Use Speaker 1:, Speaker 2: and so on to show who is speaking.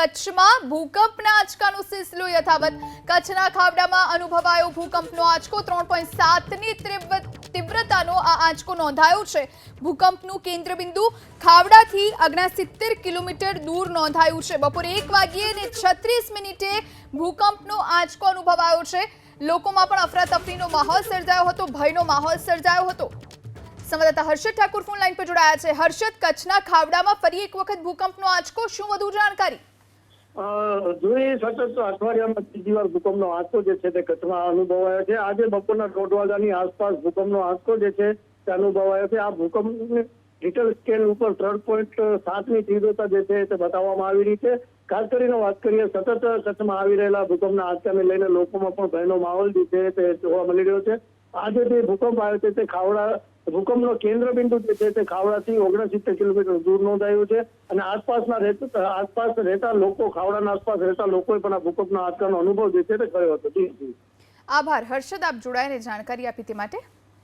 Speaker 1: કચ્છમાં ભૂકંપના આંચકાનું સિલસિલો યથાવત. કચ્છના ખાવડામાં અનુભવાયો ભૂકંપનો આંચકો ત્રણ પોઈન્ટ સાતની તીવ્રતાનો આ આંચકો નોંધાયો છે. ભૂકંપનું કેન્દ્રબિંદુ ખાવડાથી અગ્નાસિત્તેર કિલોમીટર દૂર નોંધાયું છે. બપોરે એક વાગ્યે ને છત્રીસ મિનિટે ભૂકંપનો આંચકો અનુભવાયો છે. લોકોમાં પણ અફરાતફરીનો માહોલ સર્જાયો હતો, ભયનો માહોલ સર્જાયો હતો. સંવાદદાતા હર્ષદ ઠાકુર ફોન લાઈન પર જોડાયા છે. હર્ષદ, કચ્છના ખાવડામાં ફરી એક વખત ભૂકંપનો આંચકો, શું વધુ જાણકારી?
Speaker 2: જૂની સતત અઠવાડિયામાં ત્રીજી વાર ભૂકંપનો આંચકો જે છે તે કચ્છમાં અનુભવાયો છે. આજે બપોરના દોઢ વાગ્યાની આસપાસ ભૂકંપનો આંચકો જે છે તે અનુભવાયો છે. આ ભૂકંપને રિટર સ્કેલ ઉપર ત્રણ પોઈન્ટ સાતની તીવ્રતા જે છે તે બતાવવામાં આવી રહી છે. ખાસ કરીને વાત કરીએ, સતત કચ્છમાં આવી રહેલા ભૂકંપના આંચકાને લઈને લોકોમાં પણ ભયનો માહોલ જે છે તે જોવા મળી રહ્યો છે. આજે જે ભૂકંપ આવ્યો છે તે ખાવડા ભૂકંપનો કેન્દ્ર બિંદુ જે છે તે ખાવડાથી ઓગણસિત્તેર કિલોમીટર દૂર નોંધાયું છે અને આસપાસના આસપાસ રહેતા લોકો, ખાવડાના આસપાસ રહેતા લોકોએ પણ આ ભૂકંપના આંચકાનો અનુભવ જે છે તે કર્યો હતો.
Speaker 1: આભાર. હર્ષદ, આપ જોડાઈને જાણકારી આપી તે માટે.